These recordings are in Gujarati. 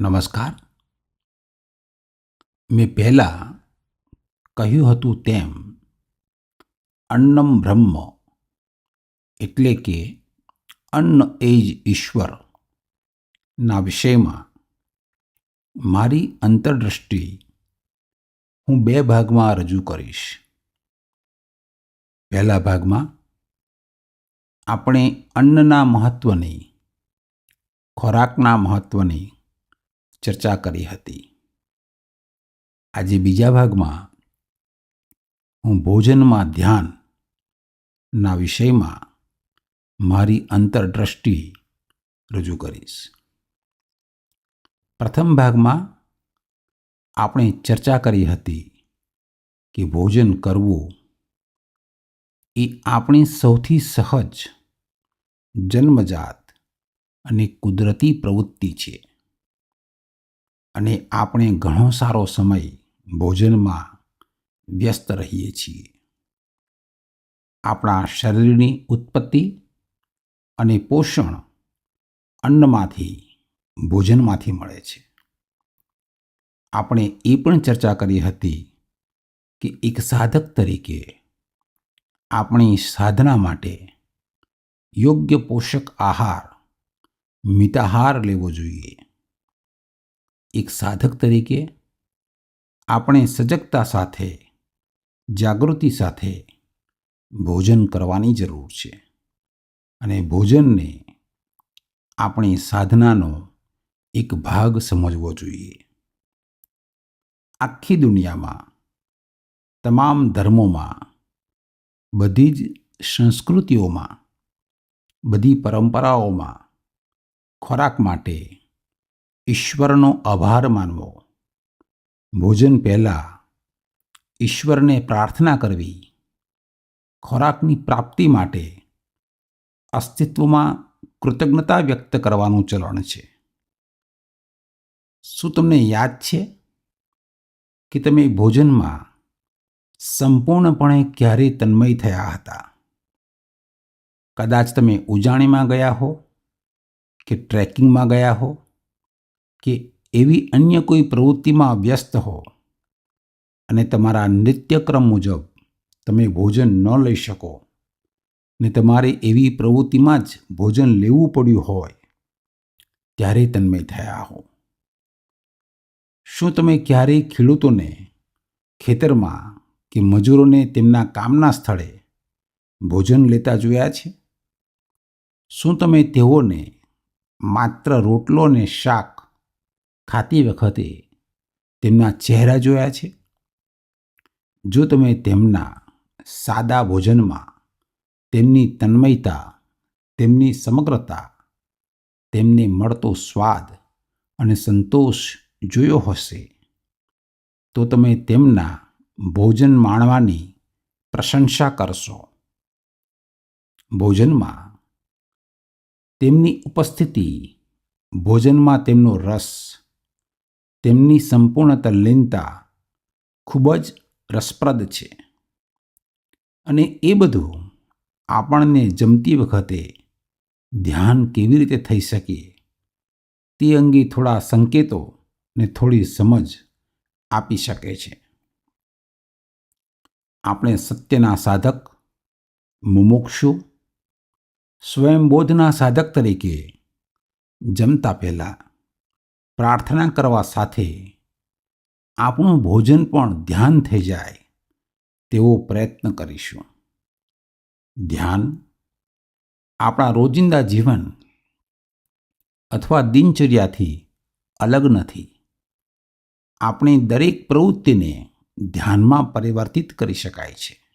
નમસ્કાર. મેં પહેલાં કહ્યું હતું તેમ, અન્નમ બ્રહ્મ એટલે કે અન્ન એ જ ઈશ્વર વિષયમાં મારી અંતરદૃષ્ટિ હું બે ભાગમાં રજૂ કરીશ. પહેલા ભાગમાં આપણે અન્નના મહત્ત્વની ખોરાકના મહત્ત્વની ચર્ચા કરી હતી. આજે બીજા ભાગમાં હું ભોજનમાં ધ્યાનના વિષયમાં મારી અંતરદ્રષ્ટિ રજૂ કરીશ. પ્રથમ ભાગમાં આપણે ચર્ચા કરી હતી કે ભોજન કરવું એ આપણી સૌથી સહજ જન્મજાત અને કુદરતી પ્રવૃત્તિ છે. અને આપણે ઘણો સારો સમય ભોજનમાં વ્યસ્ત રહીએ છીએ. આપણા શરીરની ઉત્પત્તિ અને પોષણ અન્નમાંથી, ભોજનમાંથી મળે છે. આપણે એ પણ ચર્ચા કરી હતી કે એક સાધક તરીકે આપણી સાધના માટે યોગ્ય પોષક આહાર મિતાહાર લેવો જોઈએ. એક સાધક તરીકે આપણે સજગતા સાથે, જાગૃતિ સાથે ભોજન કરવાની જરૂર છે. અને ભોજનને આપણી સાધનાનો એક ભાગ સમજવો જોઈએ. આખી દુનિયામાં, તમામ ધર્મોમાં, બધી જ સંસ્કૃતિઓમાં, બધી પરંપરાઓમાં ખોરાક માટે ઈશ્વરનો આભાર માનવો. ભોજન પહેલાં ઈશ્વરને પ્રાર્થના કરવી ખોરાકની પ્રાપ્તિ માટે અસ્તિત્વમાં કૃતજ્ઞતા વ્યક્ત કરવાનું ચલણ છે. શું તમને યાદ છે કે તમે ભોજનમાં સંપૂર્ણપણે ક્યારે તન્મય થયા હતા? કદાચ તમે ઉજાણીમાં ગયા હો કે ટ્રેકિંગમાં ગયા હો? કે એવી અન્ય કોઈ પ્રવૃત્તિમાં વ્યસ્ત હો અને તમારા નિત્યક્રમ મુજબ તમે ભોજન ન લઈ શકો ને તમારે એવી પ્રવૃત્તિમાં જ ભોજન લેવું પડ્યું હોય, ત્યારે તન્મય થયા હો. શું તમે ક્યારેય ખેડૂતોને ખેતરમાં કે મજૂરોને તેમના કામના સ્થળે ભોજન લેતા જોયા છે? શું તમે તેઓને માત્ર રોટલો ને શાક ખાતી વખતે તેમના ચહેરા જોયા છે? જો તમે તેમના સાદા ભોજનમાં તેમની તન્મયતા, તેમની સમગ્રતા, તેમને મળતો સ્વાદ અને સંતોષ જોયો હશે, તો તમે તેમના ભોજન માણવાની પ્રશંસા કરશો. ભોજનમાં તેમની ઉપસ્થિતિ ભોજનમાં તેમનો રસ તેમની સંપૂર્ણ તલ્લીનતા ખૂબ જ રસપ્રદ છે. અને એ બધું આપણને જમતી વખતે ધ્યાન કેવી રીતે થઈ શકે તે અંગે થોડા સંકેતો ને થોડી સમજ આપી શકે છે. આપણે સત્યના સાધક, મુમુક્ષુ, સ્વયંબોધના સાધક તરીકે જમતા પહેલાં પ્રાર્થના કરવા સાથે આપણું ભોજન પણ ધ્યાન થઈ જાય તેવો પ્રયત્ન કરીશું. ધ્યાન આપણા રોજિંદા જીવન અથવા દિનચર્યાથી અલગ નથી. આપણી દરેક પ્રવૃત્તિને ધ્યાનમાં પરિવર્તિત કરી શકાય છે.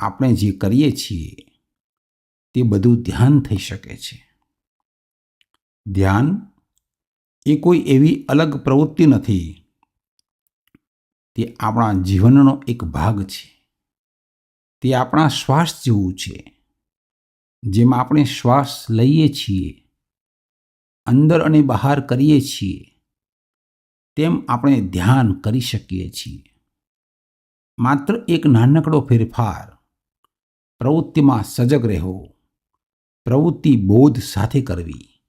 આપણે જે કરીએ છીએ તે બધું ધ્યાન થઈ શકે છે. ધ્યાન એ કોઈ એવી અલગ પ્રવૃત્તિ નથી. તે આપણા જીવનનો એક ભાગ છે. તે આપણા શ્વાસ જેવું છે. જેમાં આપણે શ્વાસ લઈએ છીએ. અંદર અને બહાર કરીએ છીએ. તેમ આપણે ધ્યાન કરી શકીએ છીએ. માત્ર એક નાનકડો ફેરફાર પ્રવૃત્તિમાં સજગ રહેવો. પ્રવૃત્તિ બોધ સાથે કરવી.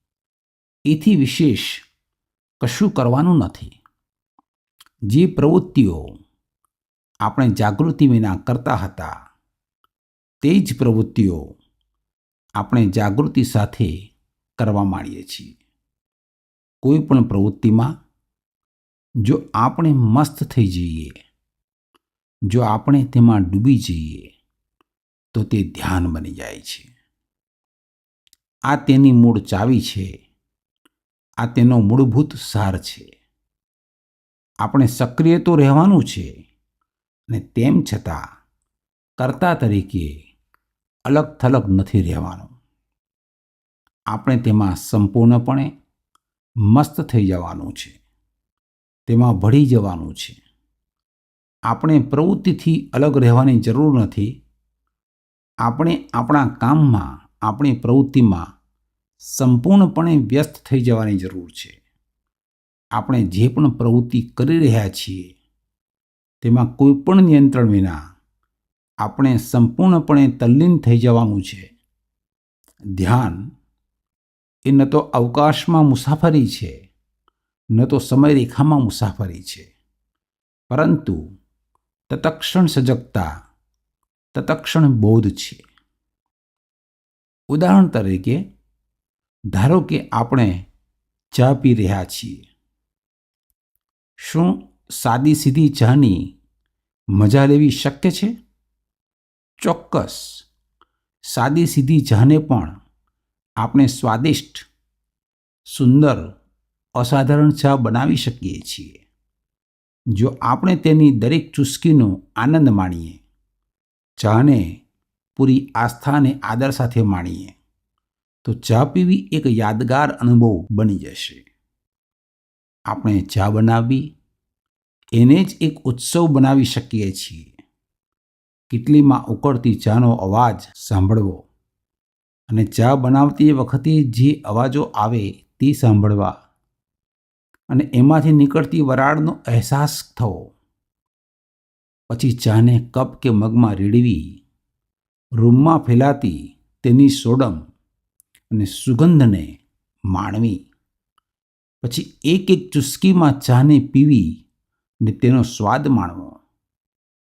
એથી વિશેષ કશું કરવાનું નથી. જે પ્રવૃત્તિઓ આપણે જાગૃતિ વિના કરતા હતા, તે જ પ્રવૃત્તિઓ આપણે જાગૃતિ સાથે કરવા માંડીએ છીએ. કોઈ પણ પ્રવૃત્તિમાં જો આપણે મસ્ત થઈ જઈએ, જો આપણે તેમાં ડૂબી જઈએ, તો તે ધ્યાન બની જાય છે. આ તેની મૂળ ચાવી છે આ તેનો મૂળભૂત સાર છે. આપણે સક્રિય તો રહેવાનું છે, અને તેમ છતાં કર્તા તરીકે અલગ થલગ નથી રહેવાનું. આપણે તેમાં સંપૂર્ણપણે મસ્ત થઈ જવાનું છે. તેમાં ભળી જવાનું છે. આપણે પ્રવૃત્તિથી અલગ રહેવાની જરૂર નથી. આપણે આપણા કામમાં, આપણી પ્રવૃત્તિમાં સંપૂર્ણપણે વ્યસ્ત થઈ જવાની જરૂર છે. આપણે જે પણ પ્રવૃત્તિ કરી રહ્યા છીએ, તેમાં કોઈ પણ નિયંત્રણ વિના આપણે સંપૂર્ણપણે તલ્લીન થઈ જવાનું છે. ધ્યાન એ ન તો અવકાશમાં મુસાફરી છે, ન તો સમયરેખામાં મુસાફરી છે. પરંતુ તતક્ષણ સજગતા, તતક્ષણ બોધ છે. ઉદાહરણ તરીકે ધારો કે આપણે ચા પી રહ્યા છીએ. શું સાદી સીધી ચાની મજા લેવી શક્ય છે? ચોક્કસ. સાદી સીધી ચાને પણ આપણે સ્વાદિષ્ટ, સુંદર, અસાધારણ ચા બનાવી શકીએ છીએ. જો આપણે તેની દરેક ચુસ્કીનો આનંદ માણીએ, ચાને પૂરી આસ્થા અને આદર સાથે માણીએ તો ચા પીવી એક યાદગાર અનુભવ બની જશે. આપણે ચા બનાવવી એને જ એક ઉત્સવ બનાવી શકીએ છીએ. કેટલીમાં ઉકળતી ચાનો અવાજ સાંભળવો અને ચા બનાવતી વખતે જે અવાજો આવે તે સાંભળવા અને એમાંથી નીકળતી વરાળનો અહેસાસ થવો. પછી ચાને કપ કે મગમાં રેડવી, રૂમમાં ફેલાતી તેની સોડમ અને સુગંધને માણવી. પછી એક એક ચુસ્કીમાં ચાને પીવી અને તેનો સ્વાદ માણવો.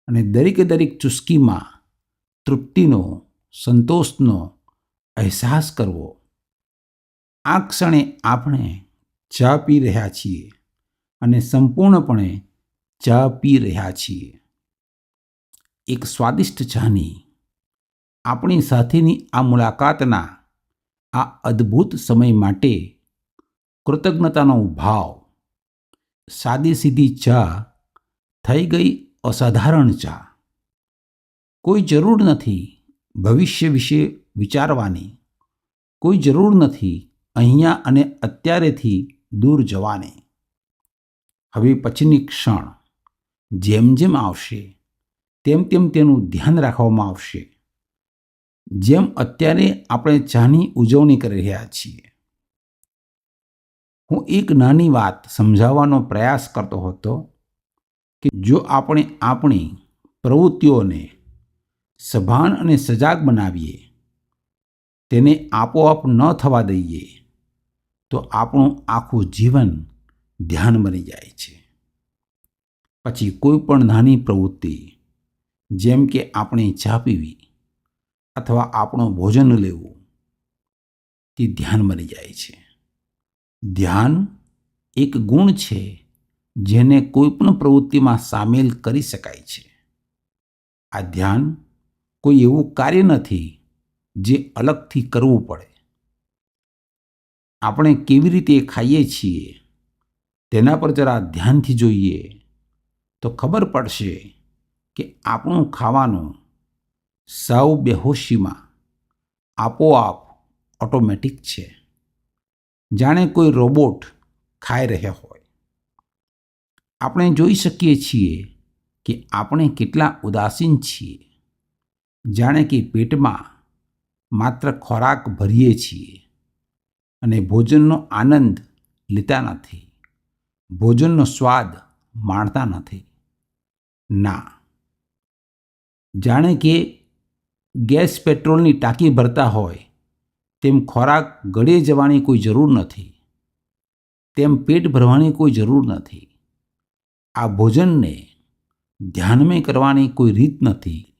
અને દરેકે દરેક ચુસ્કીમાં તૃપ્તિનો, સંતોષનો અહેસાસ કરવો. આ ક્ષણે આપણે ચા પી રહ્યા છીએ અને સંપૂર્ણપણે ચા પી રહ્યા છીએ. એક સ્વાદિષ્ટ ચાની આપણી સાથેની આ મુલાકાતના આ અદ્ભુત સમય માટે કૃતજ્ઞતાનો ભાવ, સાદી સીધી ચા, થઈ ગઈ અસાધારણ ચા. કોઈ જરૂર નથી ભવિષ્ય વિશે વિચારવાની, કોઈ જરૂર નથી અહીંયા અને અત્યારેથી દૂર જવાની. હવે પછીની ક્ષણ, જેમ જેમ આવશે, તેમ તેમ તેનું ધ્યાન રાખવામાં આવશે. જેમ અત્યારે આપણે ચાની ઉજવણી કરી રહ્યા છીએ. હું એક નાની વાત સમજાવવાનો પ્રયાસ કરતો હતો કે જો આપણે આપણી પ્રવૃત્તિઓને સભાન અને સજાગ બનાવીએ, તેને આપોઆપ ન થવા દઈએ, તો આપણું આખું જીવન ધ્યાન બની જાય છે. પછી કોઈ પણ નાની પ્રવૃત્તિ, જેમ કે આપણે ચા પીવી અથવા આપણું ભોજન લેવું તે ધ્યાન બની જાય છે. ધ્યાન એક ગુણ છે જેને કોઈ પણ પ્રવૃત્તિમાં સામેલ કરી શકાય છે. આ ધ્યાન કોઈ એવું કાર્ય નથી જે અલગથી કરવું પડે. આપણે કેવી રીતે ખાઈએ છીએ તેના પર જરા ધ્યાનથી જોઈએ તો ખબર પડશે કે આપણું ખાવાનું સાવ બેહોશીમાં આપોઆપ ઓટોમેટિક છે. જાણે કોઈ રોબોટ ખાઈ રહ્યા હોય. આપણે જોઈ શકીએ છીએ કે આપણે કેટલા ઉદાસીન છીએ. જાણે કે પેટમાં માત્ર ખોરાક ભરીએ છીએ અને ભોજનનો આનંદ લેતા નથી. ભોજનનો સ્વાદ માણતા નથી. ના. જાણે કે ગેસ પેટ્રોલની ટાંકી ભરતા હોય, તેમ ખોરાક ગળે જવાની કોઈ જરૂર નથી, તેમ પેટ ભરવાની કોઈ જરૂર નથી. આ ભોજનને ધ્યાનમય કરવાની કોઈ રીત નથી.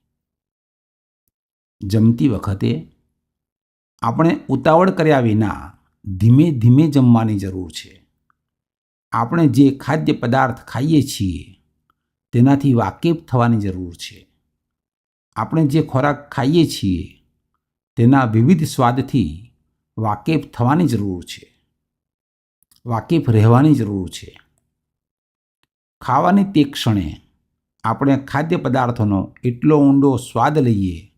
જમતી વખતે આપણે ઉતાવળ કર્યા વિના ધીમે ધીમે જમવાની જરૂર છે. આપણે જે ખાદ્ય પદાર્થ ખાઈએ છીએ, તેનાથી વાકેફ થવાની જરૂર છે. આપણે જે ખોરાક ખાઈએ છીએ, તેના વિવિધ સ્વાદથી વાકેફ થવાની જરૂર છે. વાકેફ રહેવાની જરૂર છે. ખાવાની તે ક્ષણે આપણે ખાદ્ય પદાર્થોનો એટલો ઊંડો સ્વાદ લઈએ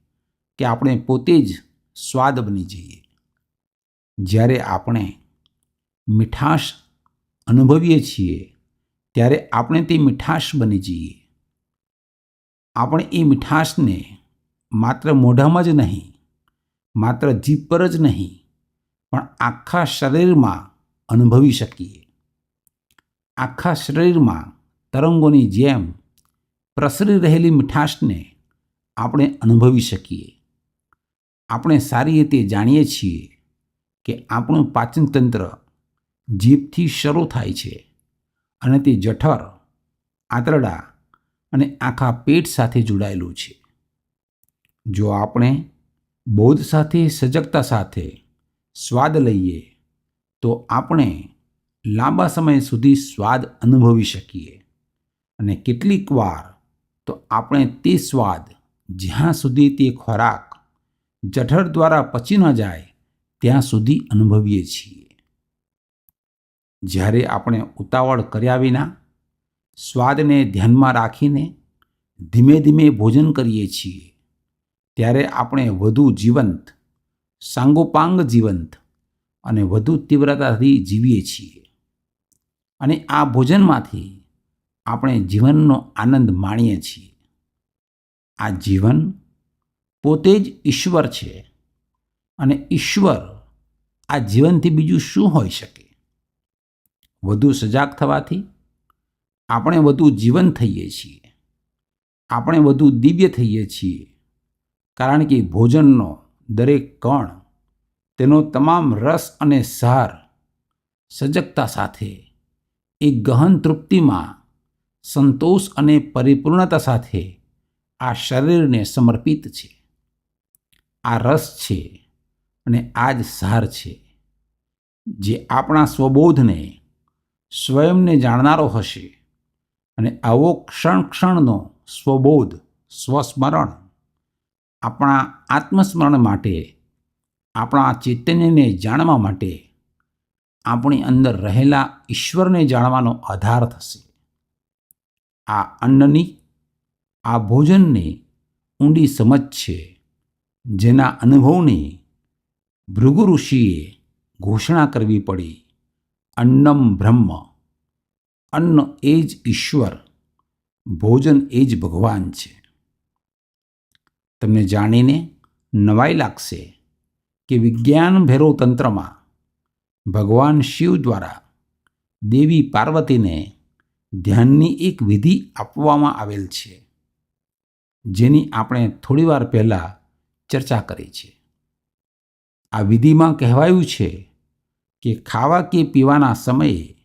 કે આપણે પોતે જ સ્વાદ બની જઈએ. જ્યારે આપણે મીઠાશ અનુભવીએ છીએ, ત્યારે આપણે તે મીઠાશ બની જઈએ. આપણે એ મીઠાશને માત્ર મોઢામાં જ નહીં, માત્ર જીભ પર જ નહીં, પણ આખા શરીરમાં અનુભવી શકીએ. આખા શરીરમાં તરંગોની જેમ પ્રસરી રહેલી મીઠાશને આપણે અનુભવી શકીએ. આપણે સારી રીતે જાણીએ છીએ કે આપણું પાચનતંત્ર જીભથી શરૂ થાય છે અને તે જઠર, આંતરડા અને આખા પેટ સાથે જોડાયેલું છે. જો આપણે બોધ સાથે, સજગતા સાથે સ્વાદ લઈએ, તો આપણે લાંબા સમય સુધી સ્વાદ અનુભવી શકીએ. અને કેટલીક વાર તો આપણે તે સ્વાદ જ્યાં સુધી તે ખોરાક જઠર દ્વારા પચી ન જાય, ત્યાં સુધી અનુભવીએ છીએ. જ્યારે આપણે ઉતાવળ કર્યા વિના સ્વાદને ધ્યાનમાં રાખીને ધીમે ધીમે ભોજન કરીએ છીએ. ત્યારે આપણે વધુ જીવંત, સાંગોપાંગ જીવંત અને વધુ તીવ્રતાથી જીવીએ છીએ. અને આ ભોજનમાંથી આપણે જીવનનો આનંદ માણીએ છીએ. આ જીવન પોતે જ ઈશ્વર છે અને ઈશ્વર આ જીવનથી બીજું શું હોઈ શકે? વધુ સજાગ થવાથી આપણે વધુ જીવન થઈએ છીએ. આપણે વધુ દિવ્ય થઈએ છીએ. કારણ કે ભોજનનો દરેક કણ, તેનો તમામ રસ અને સાર સજગતા સાથે એક ગહન તૃપ્તિમાં સંતોષ અને પરિપૂર્ણતા સાથે આ શરીરને સમર્પિત છે. આ રસ છે અને આ જ સાર છે. જે આપણા સ્વબોધને સ્વયંને જાણનારો હશે. અને આવો ક્ષણ ક્ષણનો સ્વબોધ, સ્વસ્મરણ આપણા આત્મસ્મરણ માટે, આપણા ચૈતન્યને જાણવા માટે આપણી અંદર રહેલા ઈશ્વરને જાણવાનો આધાર થશે. આ અન્નની, આ ભોજનની ઊંડી સમજ છે, જેના અનુભવની ભૃગુ ઋષિએ ઘોષણા કરવી પડી, અન્નમ બ્રહ્મ. અન્ન એ જ ઈશ્વર, ભોજન એ જ ભગવાન છે. તમને જાણીને નવાઈ લાગશે કે વિજ્ઞાન ભેરવ તંત્રમાં ભગવાન શિવ દ્વારા દેવી પાર્વતીને ધ્યાનની એક વિધિ આપવામાં આવેલ છે, જેની આપણે થોડીવાર પહેલાં ચર્ચા કરી છે. આ વિધિમાં કહેવાયું છે કે ખાવા કે પીવાના સમયે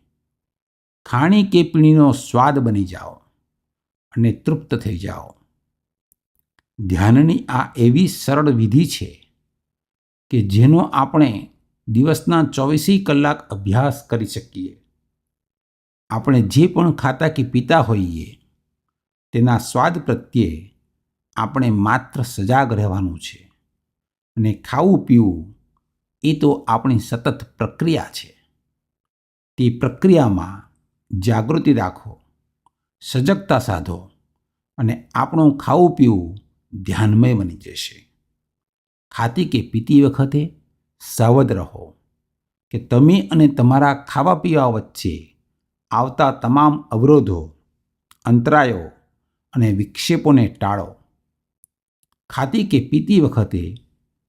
ખાણી કે પીણીનો સ્વાદ બની જાઓ અને તૃપ્ત થઈ જાઓ. ધ્યાનની આ એવી સરળ વિધિ છે કે જેનો આપણે દિવસના ચોવીસી કલાક અભ્યાસ કરી શકીએ. આપણે જે પણ ખાતા કે પીતા હોઈએ તેના સ્વાદ પ્રત્યે આપણે માત્ર સજાગ રહેવાનું છે અને ખાવું પીવું એ તો આપણી સતત પ્રક્રિયા છે. તે પ્રક્રિયામાં જાગૃતિ રાખો, સજગતા સાધો અને આપણું ખાવું પીવું ધ્યાનમય બની જશે. ખાતી કે પીતી વખતે સાવધ રહો કે તમે અને તમારા ખાવા પીવા વચ્ચે આવતા તમામ અવરોધો, અંતરાયો અને વિક્ષેપોને ટાળો. ખાતી કે પીતી વખતે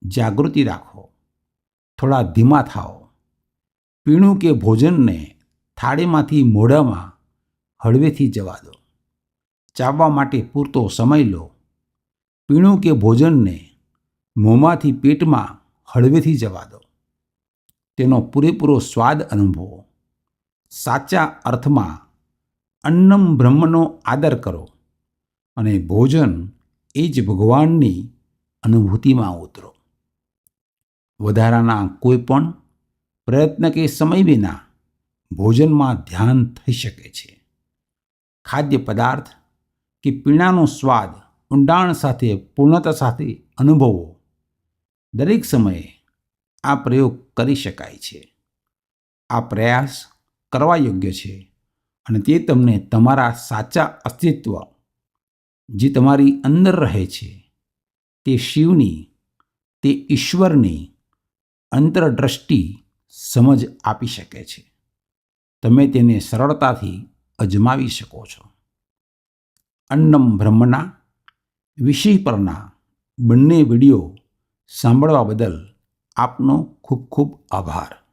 જાગૃતિ રાખો. થોડા ધીમા થાઓ. પીણું કે ભોજનને થાળીમાંથી મોઢામાં હળવેથી જવા દો. ચાવવા માટે પૂરતો સમય લો. પીણું કે ભોજનને મોંમાંથી પેટમાં હળવેથી જવા દો. તેનો પૂરેપૂરો સ્વાદ અનુભવો. સાચા અર્થમાં અન્નમ બ્રહ્મનો આદર કરો અને ભોજન એ જ ભગવાનની અનુભૂતિમાં ઉતરો. વધારાના કોઈ પણ પ્રયત્ન કે સમય વિના ભોજનમાં ધ્યાન થઈ શકે છે. ખાદ્ય પદાર્થ કે પીણાનો સ્વાદ ઊંડાણ સાથે, પૂર્ણતા સાથે અનુભવો. દરેક સમયે આ પ્રયોગ કરી શકાય છે. આ પ્રયાસ કરવા યોગ્ય છે અને તે તમને તમારા સાચા અસ્તિત્વ, જે તમારી અંદર રહે છે, તે શિવની, તે ઈશ્વરની અંતરદ્રષ્ટિ સમજ આપી શકે છે. તમે તેને સરળતાથી અજમાવી શકો છો. અન્નમ બ્રહ્મના, વિષય પરના બંને વીડિયો સાંભળવા બદલ આપનો ખૂબ ખૂબ આભાર.